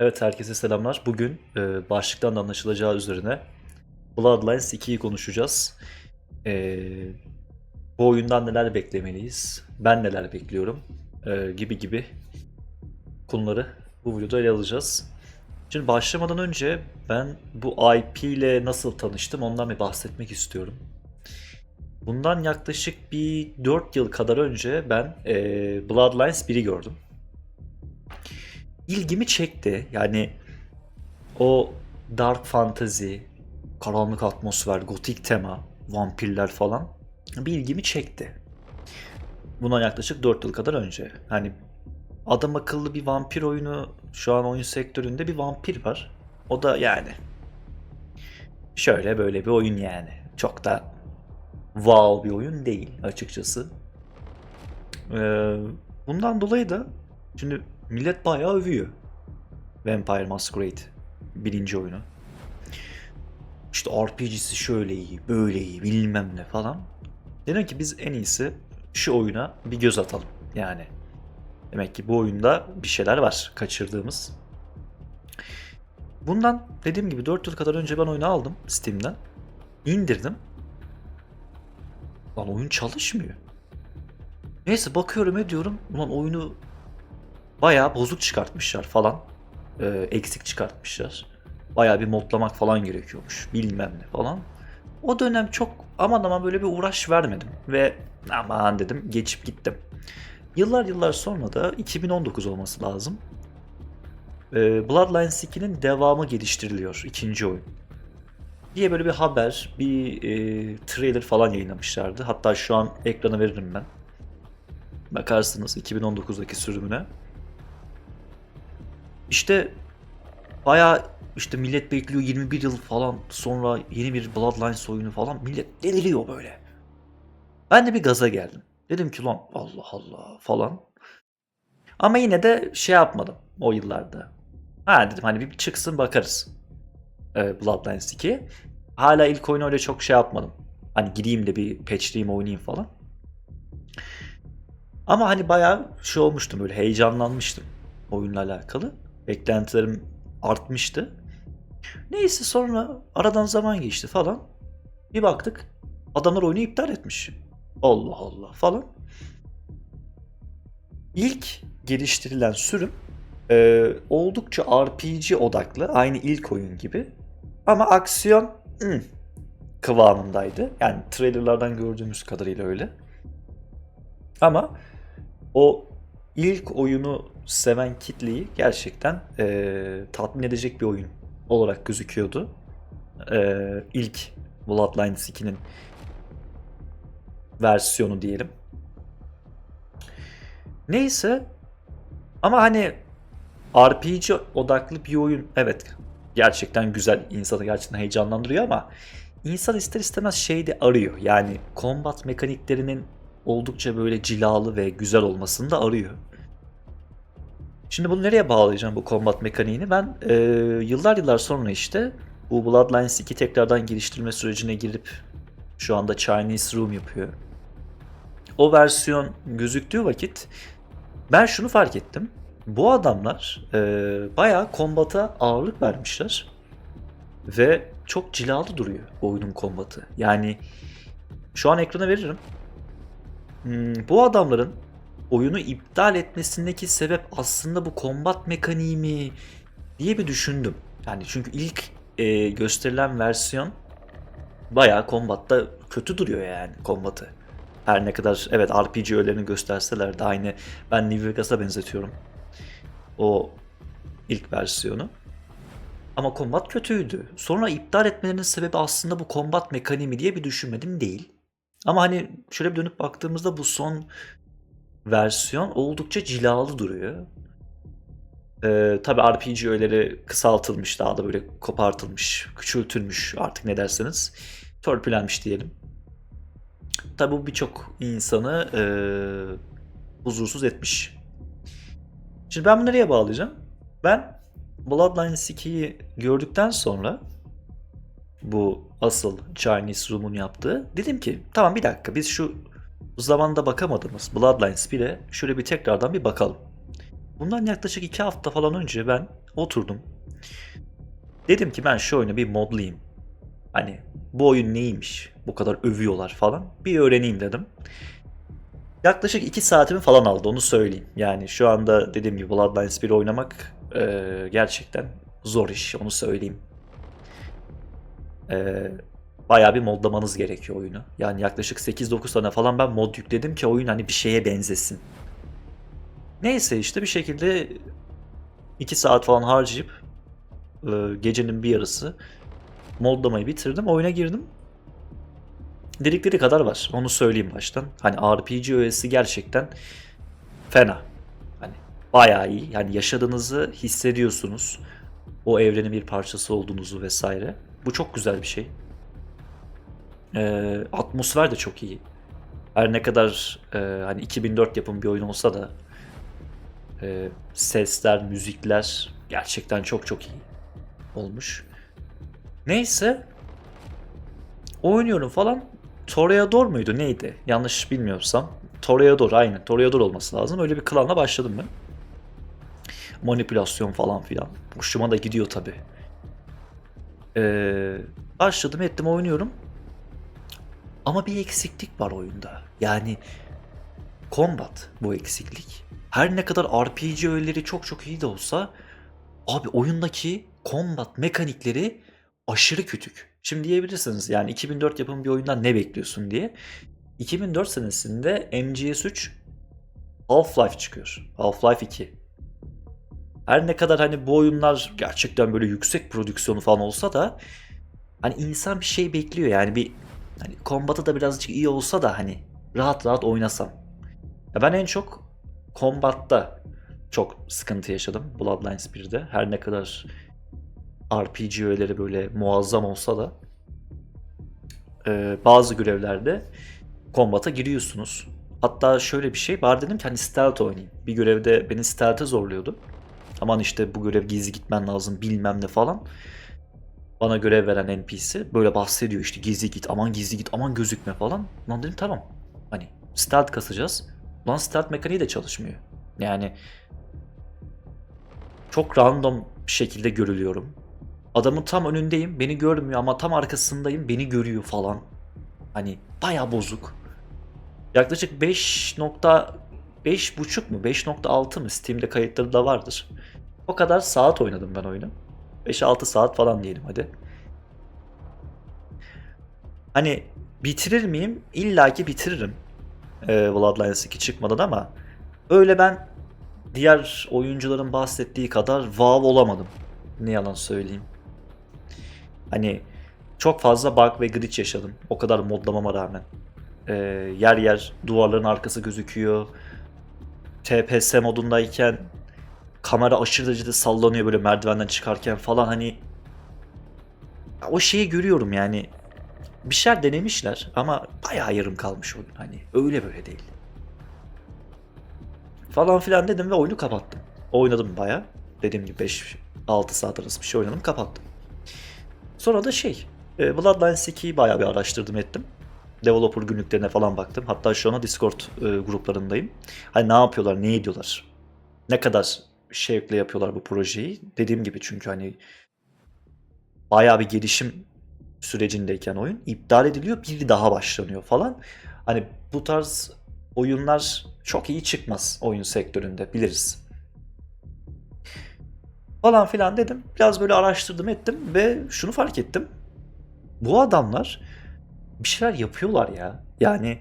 Evet herkese selamlar. Bugün e, başlıktan da anlaşılacağı üzerine Bloodlines 2'yi konuşacağız. E, bu oyundan neler beklemeliyiz? Ben neler bekliyorum? E, gibi gibi konuları bu videoda ele alacağız. Şimdi başlamadan önce ben bu IP ile nasıl tanıştım ondan bir bahsetmek istiyorum. Bundan yaklaşık bir 4 yıl kadar önce ben e, Bloodlines 1'i gördüm ilgimi çekti. Yani o dark fantasy, karanlık atmosfer, gotik tema, vampirler falan bir ilgimi çekti. Bundan yaklaşık 4 yıl kadar önce. Hani adam akıllı bir vampir oyunu şu an oyun sektöründe bir vampir var. O da yani şöyle böyle bir oyun yani. Çok da wow bir oyun değil açıkçası. Ee, bundan dolayı da şimdi millet bayağı övüyor. Vampire Masquerade birinci oyunu. İşte RPG'si şöyle iyi, böyle iyi, bilmem ne falan. Dedim ki biz en iyisi şu oyuna bir göz atalım. Yani demek ki bu oyunda bir şeyler var kaçırdığımız. Bundan dediğim gibi 4 yıl kadar önce ben oyunu aldım Steam'den. indirdim. Lan oyun çalışmıyor. Neyse bakıyorum ediyorum. Ulan oyunu bayağı bozuk çıkartmışlar falan. Ee, eksik çıkartmışlar. Bayağı bir modlamak falan gerekiyormuş. Bilmem ne falan. O dönem çok aman aman böyle bir uğraş vermedim. Ve aman dedim geçip gittim. Yıllar yıllar sonra da 2019 olması lazım. Ee, Bloodlines 2'nin devamı geliştiriliyor. ikinci oyun. Diye böyle bir haber, bir e, trailer falan yayınlamışlardı. Hatta şu an ekrana veririm ben. Bakarsınız 2019'daki sürümüne. İşte bayağı işte millet bekliyor 21 yıl falan sonra yeni bir Bloodlines oyunu falan millet deliriyor böyle. Ben de bir gaza geldim. Dedim ki lan Allah Allah falan. Ama yine de şey yapmadım o yıllarda. Ha dedim hani bir çıksın bakarız. Ee, Bloodlines 2. Hala ilk oyunu öyle çok şey yapmadım. Hani gireyim de bir patchleyeyim oynayayım falan. Ama hani bayağı şey olmuştum böyle heyecanlanmıştım oyunla alakalı. Beklentilerim artmıştı. Neyse sonra aradan zaman geçti falan. Bir baktık adamlar oyunu iptal etmiş. Allah Allah falan. İlk geliştirilen sürüm e, oldukça RPG odaklı. Aynı ilk oyun gibi. Ama aksiyon hmm, kıvamındaydı. Yani trailerlardan gördüğümüz kadarıyla öyle. Ama o ilk oyunu seven kitleyi gerçekten e, tatmin edecek bir oyun olarak gözüküyordu. E, ilk Bloodlines 2'nin versiyonu diyelim. Neyse ama hani RPG odaklı bir oyun evet gerçekten güzel insanı gerçekten heyecanlandırıyor ama insan ister istemez şey de arıyor. Yani combat mekaniklerinin oldukça böyle cilalı ve güzel olmasını da arıyor. Şimdi bunu nereye bağlayacağım bu combat mekaniğini? Ben e, yıllar yıllar sonra işte bu Bloodlines 2 tekrardan geliştirme sürecine girip şu anda Chinese Room yapıyor. O versiyon gözüktüğü vakit ben şunu fark ettim. Bu adamlar e, bayağı kombata ağırlık vermişler. Ve çok cilalı duruyor oyunun kombatı. Yani şu an ekrana veririm. Hmm, bu adamların oyunu iptal etmesindeki sebep aslında bu kombat mekaniği mi diye bir düşündüm. Yani çünkü ilk e, gösterilen versiyon bayağı kombatta kötü duruyor yani kombatı. Her ne kadar evet RPG öğelerini gösterseler de aynı ben New Vegas'a benzetiyorum. O ilk versiyonu. Ama kombat kötüydü. Sonra iptal etmelerinin sebebi aslında bu kombat mekaniği diye bir düşünmedim değil. Ama hani şöyle bir dönüp baktığımızda bu son versiyon oldukça cilalı duruyor. Ee, tabii RPG öğeleri kısaltılmış, daha da böyle kopartılmış, küçültülmüş artık ne derseniz. Törpülenmiş diyelim. Tabii bu birçok insanı e, huzursuz etmiş. Şimdi ben bunu nereye bağlayacağım? Ben Bloodlines 2'yi gördükten sonra bu asıl Chinese Room'un yaptığı dedim ki tamam bir dakika biz şu zamanda bakamadığımız Bloodlines 1'e şöyle bir tekrardan bir bakalım. Bundan yaklaşık 2 hafta falan önce ben oturdum. Dedim ki ben şu oyunu bir modlayayım. Hani bu oyun neymiş? Bu kadar övüyorlar falan. Bir öğreneyim dedim. Yaklaşık 2 saatimi falan aldı onu söyleyeyim. Yani şu anda dediğim gibi Bloodlines 1 oynamak e, gerçekten zor iş onu söyleyeyim. E, bayağı bir modlamanız gerekiyor oyunu. Yani yaklaşık 8-9 tane falan ben mod yükledim ki oyun hani bir şeye benzesin. Neyse işte bir şekilde 2 saat falan harcayıp e, gecenin bir yarısı modlamayı bitirdim. Oyuna girdim. Dedikleri kadar var. Onu söyleyeyim baştan. Hani RPG öğesi gerçekten fena. Hani bayağı iyi. Yani yaşadığınızı hissediyorsunuz. O evrenin bir parçası olduğunuzu vesaire. Bu çok güzel bir şey. Ee, atmosfer de çok iyi. Her ne kadar e, hani 2004 yapım bir oyun olsa da e, sesler, müzikler gerçekten çok çok iyi olmuş. Neyse oynuyorum falan. Toreador muydu neydi? Yanlış bilmiyorsam. Toreador aynen. Toreador olması lazım. Öyle bir klanla başladım ben. Manipülasyon falan filan. Hoşuma da gidiyor tabi. Ee, başladım ettim oynuyorum. Ama bir eksiklik var oyunda. Yani combat bu eksiklik. Her ne kadar RPG öğeleri çok çok iyi de olsa abi oyundaki combat mekanikleri aşırı kütük. Şimdi diyebilirsiniz yani 2004 yapım bir oyundan ne bekliyorsun diye. 2004 senesinde MGS3 Half-Life çıkıyor. Half-Life 2. Her ne kadar hani bu oyunlar gerçekten böyle yüksek prodüksiyonu falan olsa da hani insan bir şey bekliyor yani bir hani kombatı da birazcık iyi olsa da hani rahat rahat oynasam. Ya ben en çok kombatta çok sıkıntı yaşadım Bloodlines 1'de. Her ne kadar RPG öğeleri böyle muazzam olsa da e, bazı görevlerde kombata giriyorsunuz. Hatta şöyle bir şey var dedim ki hani stealth oynayayım. Bir görevde beni stealth'e zorluyordu. Aman işte bu görev gizli gitmen lazım bilmem ne falan. Bana görev veren NPC böyle bahsediyor işte gizli git aman gizli git aman gözükme falan. Lan dedim tamam hani stealth kasacağız. Lan stealth mekaniği de çalışmıyor. Yani çok random bir şekilde görülüyorum. Adamın tam önündeyim, beni görmüyor ama tam arkasındayım, beni görüyor falan. Hani baya bozuk. Yaklaşık 5.5 mu 5.6 mı Steam'de kayıtları da vardır. O kadar saat oynadım ben oyunu. 5-6 saat falan diyelim hadi. Hani bitirir miyim? İlla ki bitiririm. Ee, Bloodlines 2 çıkmadan ama öyle ben diğer oyuncuların bahsettiği kadar wow olamadım. Ne yalan söyleyeyim. Hani çok fazla bug ve glitch yaşadım. O kadar modlamama rağmen. Ee, yer yer duvarların arkası gözüküyor. TPS modundayken kamera aşırı derecede sallanıyor böyle merdivenden çıkarken falan hani o şeyi görüyorum yani bir şeyler denemişler ama bayağı yarım kalmış oyun hani öyle böyle değil. Falan filan dedim ve oyunu kapattım. Oynadım bayağı. Dediğim gibi 5-6 saat arası bir şey oynadım kapattım. Sonra da şey, e, Bloodlines 2'yi bayağı bir araştırdım ettim. Developer günlüklerine falan baktım. Hatta şu anda Discord e, gruplarındayım. Hani ne yapıyorlar, ne ediyorlar, ne kadar şevkle yapıyorlar bu projeyi. Dediğim gibi çünkü hani bayağı bir gelişim sürecindeyken oyun iptal ediliyor, bir daha başlanıyor falan. Hani bu tarz oyunlar çok iyi çıkmaz oyun sektöründe biliriz falan filan dedim. Biraz böyle araştırdım ettim ve şunu fark ettim. Bu adamlar bir şeyler yapıyorlar ya. Yani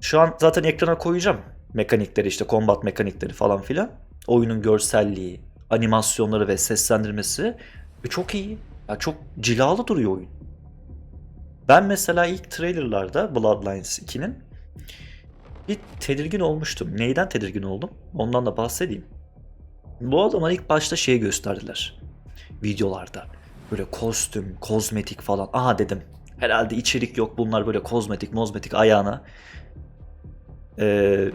şu an zaten ekrana koyacağım mekanikleri işte combat mekanikleri falan filan. Oyunun görselliği, animasyonları ve seslendirmesi ve çok iyi. Ya çok cilalı duruyor oyun. Ben mesela ilk trailerlarda Bloodlines 2'nin bir tedirgin olmuştum. Neyden tedirgin oldum? Ondan da bahsedeyim. Bu adamlar ilk başta şey gösterdiler videolarda. Böyle kostüm, kozmetik falan. Aha dedim. Herhalde içerik yok bunlar böyle kozmetik, mozmetik ayağına. Ee,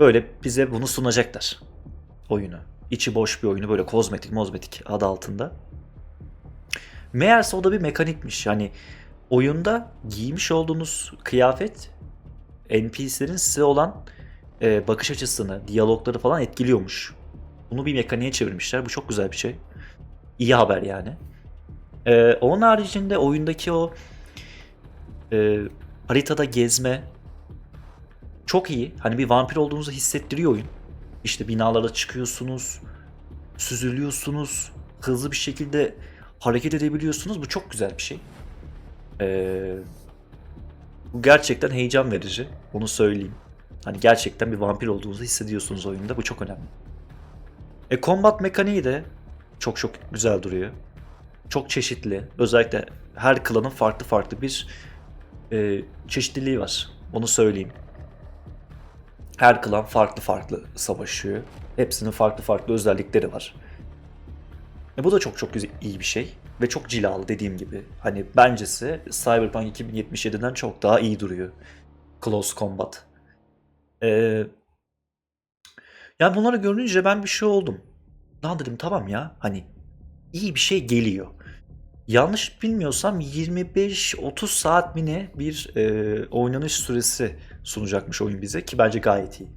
böyle bize bunu sunacaklar. Oyunu. İçi boş bir oyunu böyle kozmetik, mozmetik adı altında. Meğerse o da bir mekanikmiş. Yani oyunda giymiş olduğunuz kıyafet NPC'lerin size olan e, bakış açısını, diyalogları falan etkiliyormuş. Bunu bir mekaniğe çevirmişler. Bu çok güzel bir şey. İyi haber yani. Ee, onun haricinde oyundaki o e, haritada gezme çok iyi. Hani bir vampir olduğunuzu hissettiriyor oyun. İşte binalara çıkıyorsunuz, süzülüyorsunuz, hızlı bir şekilde hareket edebiliyorsunuz. Bu çok güzel bir şey. Ee, bu gerçekten heyecan verici. Onu söyleyeyim. Hani gerçekten bir vampir olduğunuzu hissediyorsunuz oyunda. Bu çok önemli. E combat mekaniği de çok çok güzel duruyor. Çok çeşitli. Özellikle her klanın farklı farklı bir e, çeşitliliği var. Onu söyleyeyim. Her klan farklı farklı savaşıyor. Hepsinin farklı farklı özellikleri var. E bu da çok çok güzel, iyi bir şey. Ve çok cilalı dediğim gibi. Hani bencesi Cyberpunk 2077'den çok daha iyi duruyor. Close Combat. Ee, yani bunları görünce ben bir şey oldum. Lan dedim tamam ya hani iyi bir şey geliyor. Yanlış bilmiyorsam 25-30 saat mi ne bir e, oynanış süresi sunacakmış oyun bize ki bence gayet iyi.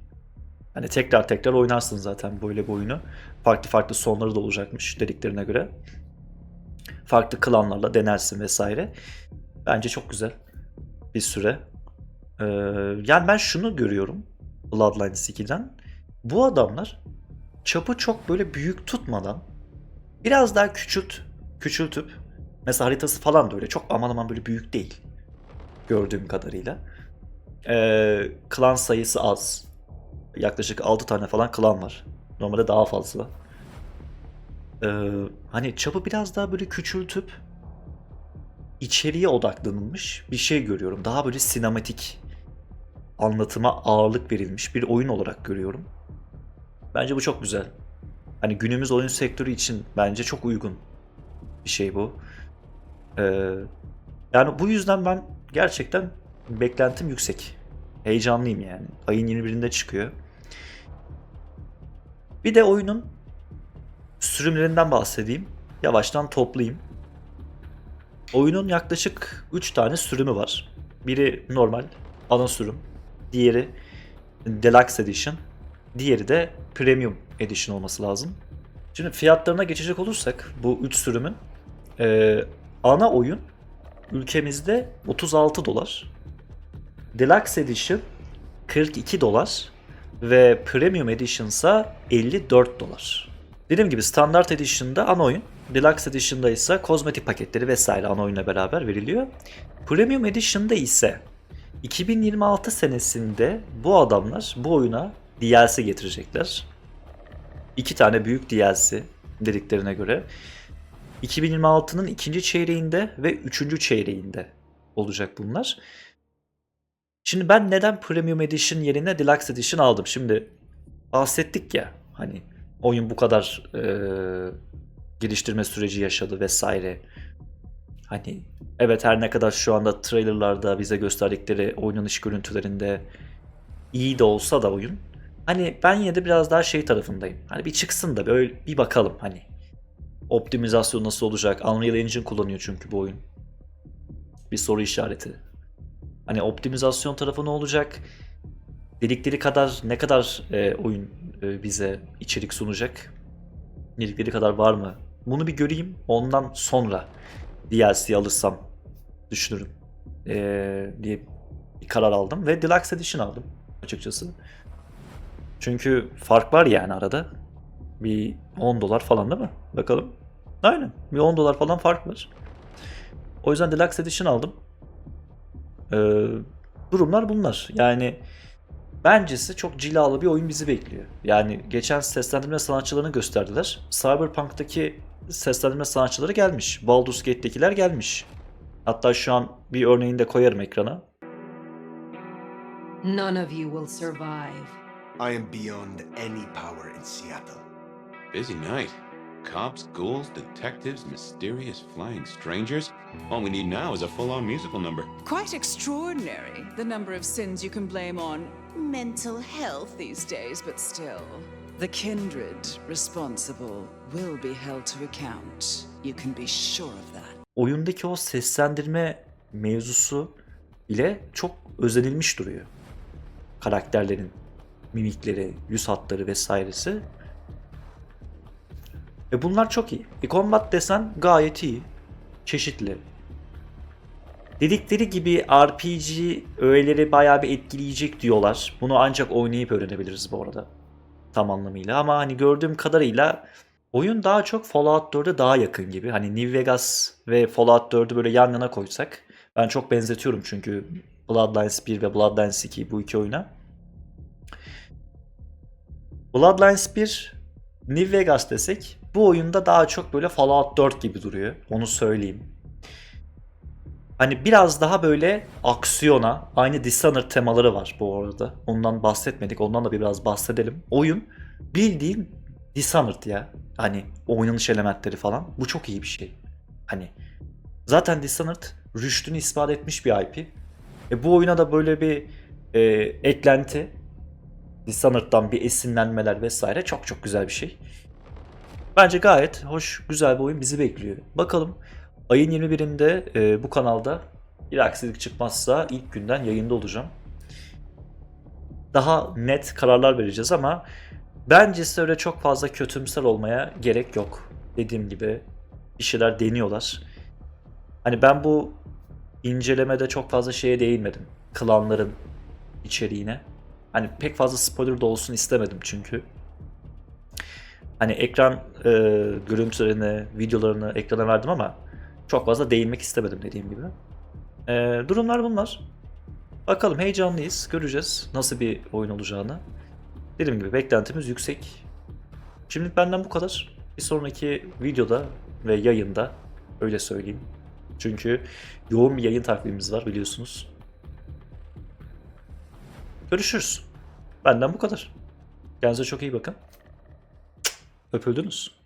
Hani tekrar tekrar oynarsın zaten böyle bu oyunu. Farklı farklı sonları da olacakmış dediklerine göre. Farklı klanlarla denersin vesaire. Bence çok güzel bir süre. Ee, yani ben şunu görüyorum Bloodlines 2'den. Bu adamlar çapı çok böyle büyük tutmadan biraz daha küçült, küçültüp mesela haritası falan da öyle çok aman aman böyle büyük değil gördüğüm kadarıyla. Ee, klan sayısı az. Yaklaşık 6 tane falan klan var. Normalde daha fazla. Ee, hani çapı biraz daha böyle küçültüp içeriye odaklanılmış bir şey görüyorum. Daha böyle sinematik anlatıma ağırlık verilmiş bir oyun olarak görüyorum. Bence bu çok güzel. Hani günümüz oyun sektörü için bence çok uygun bir şey bu. Ee, yani bu yüzden ben gerçekten beklentim yüksek. Heyecanlıyım yani. Ayın 21'inde çıkıyor. Bir de oyunun sürümlerinden bahsedeyim. Yavaştan toplayayım. Oyunun yaklaşık 3 tane sürümü var. Biri normal, ana sürüm. Diğeri Deluxe Edition. Diğeri de Premium Edition olması lazım. Şimdi fiyatlarına geçecek olursak bu 3 sürümün e, ana oyun ülkemizde 36 dolar. Deluxe Edition 42 dolar ve Premium Edition ise 54 dolar. Dediğim gibi Standart Edition'da ana oyun, Deluxe Edition'da ise kozmetik paketleri vesaire ana oyunla beraber veriliyor. Premium Edition'da ise 2026 senesinde bu adamlar bu oyuna DLC getirecekler. İki tane büyük DLC dediklerine göre. 2026'nın ikinci çeyreğinde ve üçüncü çeyreğinde olacak bunlar. Şimdi ben neden Premium Edition yerine Deluxe Edition aldım? Şimdi bahsettik ya hani oyun bu kadar e, geliştirme süreci yaşadı vesaire. Hani evet her ne kadar şu anda trailerlarda bize gösterdikleri oynanış görüntülerinde iyi de olsa da oyun. Hani ben yine de biraz daha şey tarafındayım. Hani bir çıksın da böyle bir bakalım hani. Optimizasyon nasıl olacak? Unreal Engine kullanıyor çünkü bu oyun. Bir soru işareti. Hani optimizasyon tarafı ne olacak? Dedikleri kadar ne kadar e, oyun e, bize içerik sunacak? Dedikleri kadar var mı? Bunu bir göreyim. Ondan sonra DLC alırsam düşünürüm ee, diye bir karar aldım ve Deluxe Edition aldım açıkçası. Çünkü fark var yani arada. Bir 10 dolar falan değil mi? Bakalım. Aynen. Bir 10 dolar falan fark var. O yüzden Deluxe Edition aldım. Ee, durumlar bunlar. Yani bencesi çok cilalı bir oyun bizi bekliyor. Yani geçen seslendirme sanatçılarını gösterdiler. Cyberpunk'taki seslendirme sanatçıları gelmiş. Baldur's Gate'dekiler gelmiş. Hatta şu an bir örneğini de koyarım ekrana. None of you will survive. I am beyond any power in Seattle. Busy night. Cops, ghouls, detectives, mysterious flying strangers. All we need now is a full on musical number. Quite extraordinary, the number of sins you can blame on mental health these days, but still. The kindred responsible will be held to account. You can be sure of that. Oyundaki o seslendirme mevzusu ile çok özenilmiş duruyor. Karakterlerin mimikleri, yüz hatları vesairesi. E bunlar çok iyi. E combat desen gayet iyi. Çeşitli. Dedikleri gibi RPG öğeleri bayağı bir etkileyecek diyorlar. Bunu ancak oynayıp öğrenebiliriz bu arada. Tam anlamıyla. Ama hani gördüğüm kadarıyla oyun daha çok Fallout 4'e daha yakın gibi. Hani New Vegas ve Fallout 4'ü böyle yan yana koysak. Ben çok benzetiyorum çünkü Bloodlines 1 ve Bloodlines 2 bu iki oyuna. Bloodlines 1 New Vegas desek bu oyunda daha çok böyle Fallout 4 gibi duruyor. Onu söyleyeyim. Hani biraz daha böyle aksiyona, aynı Dishonored temaları var bu arada. Ondan bahsetmedik, ondan da biraz bahsedelim. Oyun bildiğin Dishonored ya. Hani oynanış elementleri falan. Bu çok iyi bir şey. Hani zaten Dishonored rüştünü ispat etmiş bir IP. E bu oyuna da böyle bir e, eklenti, Dishonored'dan bir esinlenmeler vesaire çok çok güzel bir şey. Bence gayet hoş, güzel bir oyun bizi bekliyor. Bakalım ayın 21'inde e, bu kanalda bir aksilik çıkmazsa ilk günden yayında olacağım. Daha net kararlar vereceğiz ama bence size öyle çok fazla kötümser olmaya gerek yok. Dediğim gibi bir şeyler deniyorlar. Hani ben bu incelemede çok fazla şeye değinmedim. Klanların içeriğine. Hani pek fazla spoiler da olsun istemedim çünkü. Hani ekran e, görüntülerini, videolarını ekrana verdim ama çok fazla değinmek istemedim dediğim gibi. E, durumlar bunlar. Bakalım heyecanlıyız. Göreceğiz nasıl bir oyun olacağını. Dediğim gibi beklentimiz yüksek. Şimdilik benden bu kadar. Bir sonraki videoda ve yayında öyle söyleyeyim. Çünkü yoğun bir yayın takvimimiz var biliyorsunuz. Görüşürüz. Benden bu kadar. Kendinize çok iyi bakın. Öpüldünüz.